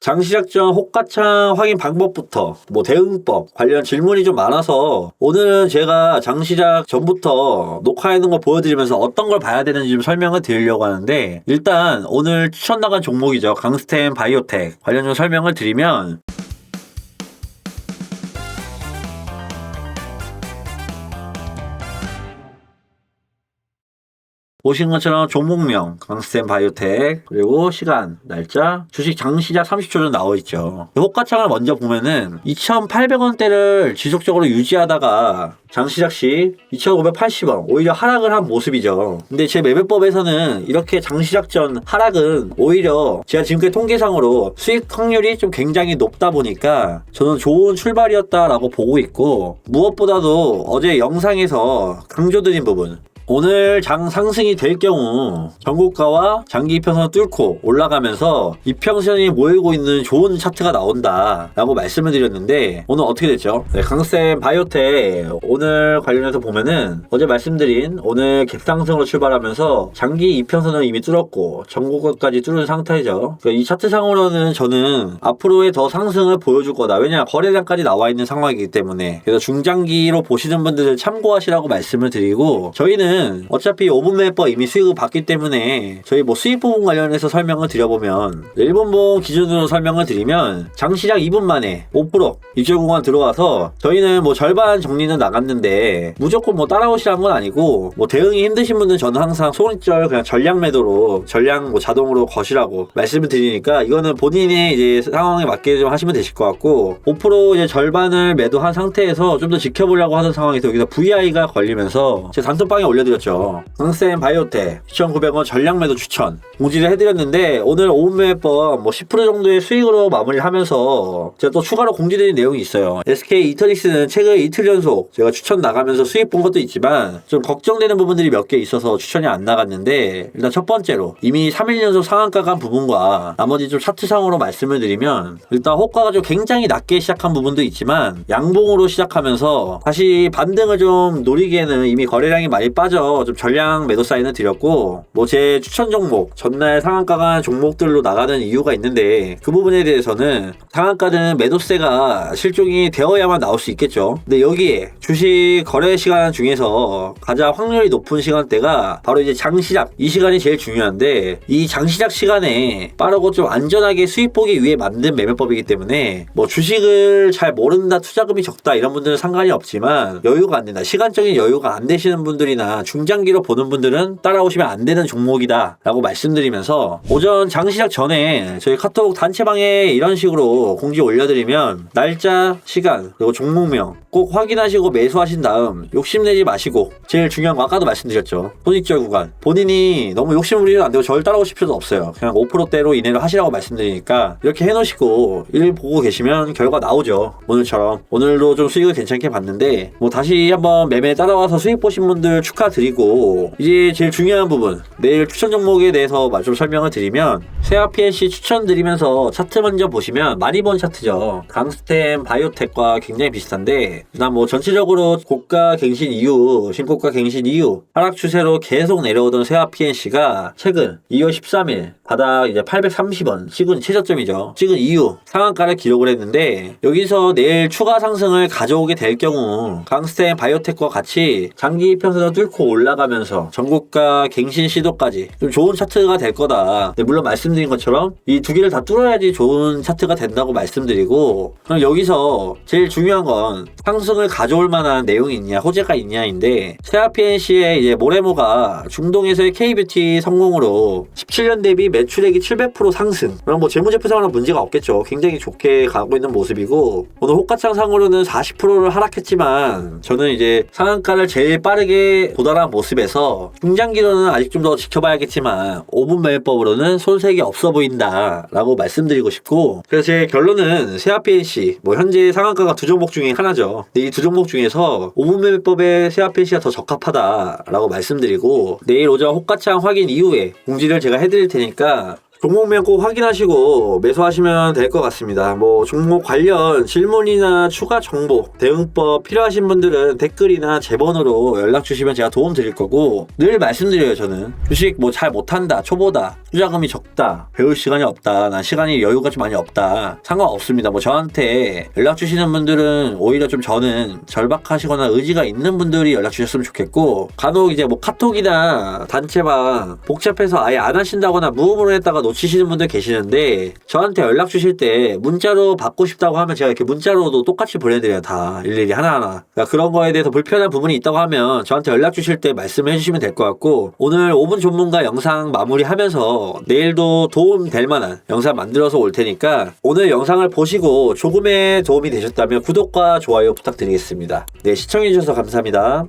장시작전 호가창 확인 방법부터 뭐 대응법 관련 질문이 좀 많아서 오늘은 제가 장시작 전부터 녹화해놓은 거 보여드리면서 어떤 걸 봐야 되는지 좀 설명을 드리려고 하는데 일단 오늘 추천 나간 종목이죠. 강스템 바이오텍 관련 좀 설명을 드리면 보신 것처럼 종목명 강스템 바이오텍 그리고 시간 날짜 주식 장시작 30초 전 나와 있죠. 호가창을 먼저 보면은 2,800원대를 지속적으로 유지하다가 장시작 시 2,580원 오히려 하락을 한 모습이죠. 근데 제 매매법에서는 이렇게 장시작 전 하락은 오히려 제가 지금까지 통계상으로 수익 확률이 좀 굉장히 높다 보니까 저는 좋은 출발이었다라고 보고 있고 무엇보다도 어제 영상에서 강조드린 부분 오늘 장 상승이 될 경우 전고가와 장기 이평선을 뚫고 올라가면서 이평선이 모이고 있는 좋은 차트가 나온다라고 말씀을 드렸는데 오늘 어떻게 됐죠? 네, 강쌤 바이오텍 오늘 관련해서 보면은 어제 말씀드린 오늘 갭상승으로 출발하면서 장기 이평선을 이미 뚫었고 전고가까지 뚫은 상태죠. 그러니까 이 차트상으로는 저는 앞으로의 더 상승을 보여줄 거다. 왜냐 거래량까지 나와 있는 상황이기 때문에 그래서 중장기로 보시는 분들은 참고하시라고 말씀을 드리고 저희는 어차피 5분 매법 이미 수익을 받기 때문에 저희 뭐 수익 부분 관련해서 설명을 드려보면 일본봉 기준으로 설명을 드리면 장시작 2분 만에 5% 입절 구간 들어와서 저희는 뭐 절반 정리는 나갔는데 무조건 뭐 따라오시라는 건 아니고 뭐 대응이 힘드신 분은 저는 항상 손절 그냥 전량 매도로 전량 뭐 자동으로 거시라고 말씀을 드리니까 이거는 본인의 이제 상황에 맞게 좀 하시면 되실 것 같고 5% 이제 절반을 매도한 상태에서 좀 더 지켜보려고 하는 상황에서 여기서 VI가 걸리면서 제 단톡방에 올려드 렸죠. 강쌤 바이오텍 2,900원 전량 매도 추천 공지를 해드렸는데 오늘 5분 매매법 뭐10% 정도의 수익으로 마무리를 하면서 제가 또 추가로 공지드린 내용이 있어요. SK 이터닉스는 최근 이틀 연속 제가 추천 나가면서 수익 본 것도 있지만 좀 걱정되는 부분들이 몇 개 있어서 추천이 안 나갔는데 일단 첫 번째로 이미 3일 연속 상한가 간 부분과 나머지 좀 차트상으로 말씀을 드리면 일단 호가가 좀 굉장히 낮게 시작한 부분도 있지만 양봉으로 시작하면서 다시 반등을 좀 노리기에는 이미 거래량이 많이 빠져 좀 전량 매도 사인을 드렸고 뭐 제 추천 종목 전날 상한가 간 종목들로 나가는 이유가 있는데 그 부분에 대해서는 상한가는 매도세가 실종이 되어야만 나올 수 있겠죠. 근데 여기에 주식 거래 시간 중에서 가장 확률이 높은 시간대가 바로 이제 장시작 이 시간이 제일 중요한데 이 장시작 시간에 빠르고 좀 안전하게 수익 보기 위해 만든 매매법이기 때문에 뭐 주식을 잘 모른다 투자금이 적다 이런 분들은 상관이 없지만 여유가 안 된다 시간적인 여유가 안 되시는 분들이나 중장기로 보는 분들은 따라오시면 안 되는 종목이다 라고 말씀드리면서 오전 장 시작 전에 저희 카톡 단체방에 이런 식으로 공지 올려드리면 날짜 시간 그리고 종목명 꼭 확인하시고 매수하신 다음 욕심내지 마시고 제일 중요한 거 아까도 말씀드렸죠. 손익절 구간. 본인이 너무 욕심 부리면 안 되고 저를 따라오실 필요도 없어요. 그냥 5%대로 이내로 하시라고 말씀드리니까 이렇게 해놓으시고 일 보고 계시면 결과 나오죠. 오늘처럼. 오늘도 좀 수익을 괜찮게 봤는데 뭐 다시 한번 매매 따라와서 수익 보신 분들 축하 드리고 이제 제일 중요한 부분 내일 추천 종목에 대해서 말좀 설명을 드리면 세아 PNC 추천드리면서 차트 먼저 보시면 많이 본 차트죠. 강스템 바이오텍과 굉장히 비슷한데 일단 뭐 전체적으로 고가 갱신 이후 신고가 갱신 이후 하락 추세로 계속 내려오던 세아 PNC가 최근 2월 13일 바닥 이제 830원 찍은 최저점이죠. 찍은 이후 상한가를 기록을 했는데 여기서 내일 추가 상승을 가져오게 될 경우 강스템 바이오텍과 같이 장기 이평선을 뚫고 올라가면서 전고가 갱신 시도까지 좀 좋은 차트가 될 거다. 근데 물론 말씀드린 것처럼 이 두 개를 다 뚫어야지 좋은 차트가 된다고 말씀드리고 그럼 여기서 제일 중요한 건 상승을 가져올 만한 내용이 있냐 호재가 있냐인데 세아피엔시의 이제 모레모가 중동에서의 K뷰티 성공으로 17년 대비 매 출액이 700% 상승. 그럼 뭐 재무제표상으로는 문제가 없겠죠. 굉장히 좋게 가고 있는 모습이고 오늘 호가창 상으로는 40%를 하락했지만 저는 이제 상한가를 제일 빠르게 도달한 모습에서 중장기로는 아직 좀 더 지켜봐야겠지만 5분 매매법으로는 손색이 없어 보인다 라고 말씀드리고 싶고 그래서 제 결론은 세아피엔시 뭐 현재 상한가가 두 종목 중에 하나죠. 이 두 종목 중에서 5분 매매법에 세아피엔시가 더 적합하다라고 말씀드리고 내일 오전 호가창 확인 이후에 공지를 제가 해드릴 테니까 Sir 종목명 꼭 확인하시고 매수하시면 될 것 같습니다. 뭐 종목 관련 질문이나 추가 정보, 대응법 필요하신 분들은 댓글이나 제 번호로 연락 주시면 제가 도움 드릴 거고 늘 말씀드려요 저는 주식 뭐 잘 못한다 초보다 투자금이 적다 배울 시간이 없다 난 시간이 여유가 좀 많이 없다 상관없습니다 뭐 저한테 연락 주시는 분들은 오히려 좀 저는 절박하시거나 의지가 있는 분들이 연락 주셨으면 좋겠고 간혹 이제 뭐 카톡이나 단체방 복잡해서 아예 안 하신다거나 무음으로 했다가 놓치시는 분들 계시는데 저한테 연락 주실 때 문자로 받고 싶다고 하면 제가 이렇게 문자로도 똑같이 보내드려요 다. 일일이 하나하나. 그러니까 그런 거에 대해서 불편한 부분이 있다고 하면 저한테 연락 주실 때 말씀해 주시면 될 것 같고 오늘 5분 전문가 영상 마무리하면서 내일도 도움 될 만한 영상 만들어서 올 테니까 오늘 영상을 보시고 조금의 도움이 되셨다면 구독과 좋아요 부탁드리겠습니다. 네 시청해 주셔서 감사합니다